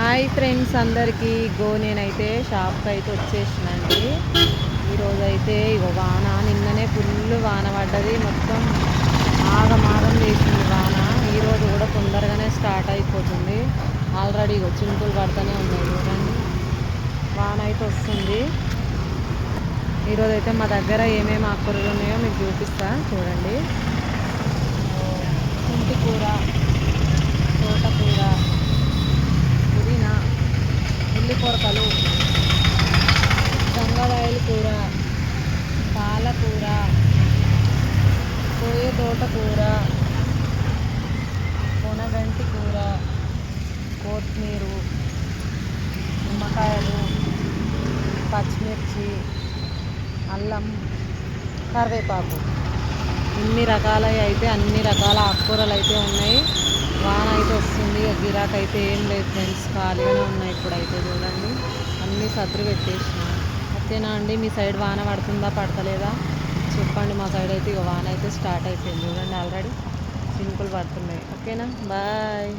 Hi friends అందరికీ. Go నేనైతే షాప్కి అయితే వచ్చేసినండి. ఈరోజు అయితే ఇగో వాన నిన్ననే ఫుల్ వాన పడ్డది. మొత్తం ఆగమాగం చేసింది వాన. ఈరోజు కూడా తొందరగానే స్టార్ట్ అయిపోతుంది. ఆల్రెడీ ఇగో చింపులు పడుతూనే ఉన్నాయి చూడండి. వాన అయితే వస్తుంది. ఈరోజు అయితే మా దగ్గర ఏమేమి ఆకుకూరలు ఉన్నాయో మీకు చూపిస్తా. చూడండి కుంటి కూర తోటకూర పుదీనా ఉల్లి కొరకలు కూర పాలకూర కోయ తోటకూర కొనగంటి కూర కొత్తిమీర నిమ్మకాయలు పచ్చిమిర్చి అల్లం కరివేపాకు. ఇన్ని రకాలవి అయితే అన్ని రకాల ఆకుకూరలు అయితే ఉన్నాయి. వాన అయితే వస్తుంది. గిరాక్ అయితే ఏం లేదు ఫ్రెండ్స్. ఖాళీగానే ఉన్నాయి ఇప్పుడు అయితే చూడండి. అన్నీ సర్దులు పెట్టేసిన. ఓకేనా అండి మీ సైడ్ వాన పడుతుందా పడతలేదా? చెప్పండి మా సైడ్ అయితే ఇక వాన అయితే స్టార్ట్ అయిపోయింది. చూడండి ఆల్రెడీ చినుకులు పడుతున్నాయి. ఓకేనా? బాయ్.